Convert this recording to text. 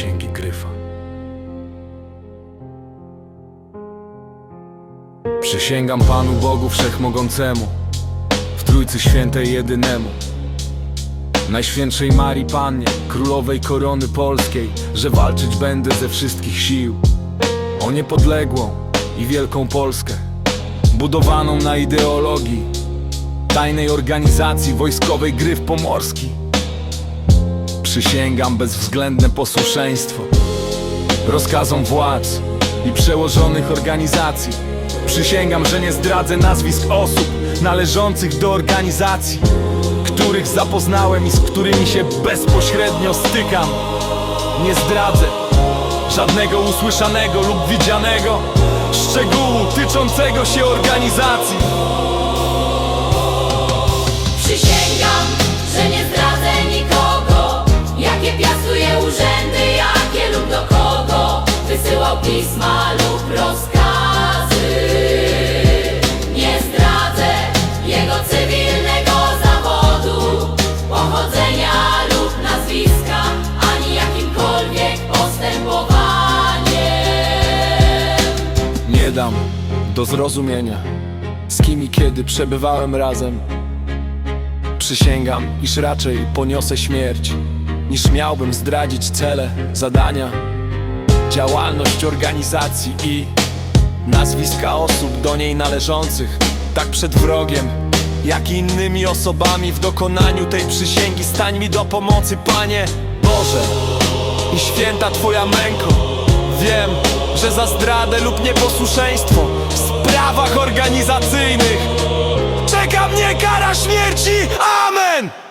księgi gryfa. Przysięgam Panu Bogu Wszechmogącemu, w Trójcy Świętej Jedynemu. Najświętszej Marii Pannie, Królowej Korony Polskiej, że walczyć będę ze wszystkich sił o niepodległą i wielką Polskę, budowaną na ideologii tajnej organizacji wojskowej gryf pomorski. Przysięgam bezwzględne posłuszeństwo rozkazom władz i przełożonych organizacji. Przysięgam, że nie zdradzę nazwisk osób należących do organizacji, których zapoznałem i z którymi się bezpośrednio stykam. Nie zdradzę żadnego usłyszanego lub widzianego szczegółu tyczącego się organizacji. Pisma lub rozkazy. Nie zdradzę jego cywilnego zawodu Pochodzenia lub nazwiska Ani jakimkolwiek postępowaniem. Nie dam do zrozumienia, z kim i kiedy przebywałem razem. Przysięgam, iż raczej poniosę śmierć, niż miałbym zdradzić cele, zadania, działalność organizacji i nazwiska osób do niej należących, tak przed wrogiem, jak i innymi osobami w dokonaniu tej przysięgi. Stań mi do pomocy, Panie Boże, i święta Twoja męko. Wiem, że za zdradę lub nieposłuszeństwo w sprawach organizacyjnych czeka mnie kara śmierci. Amen!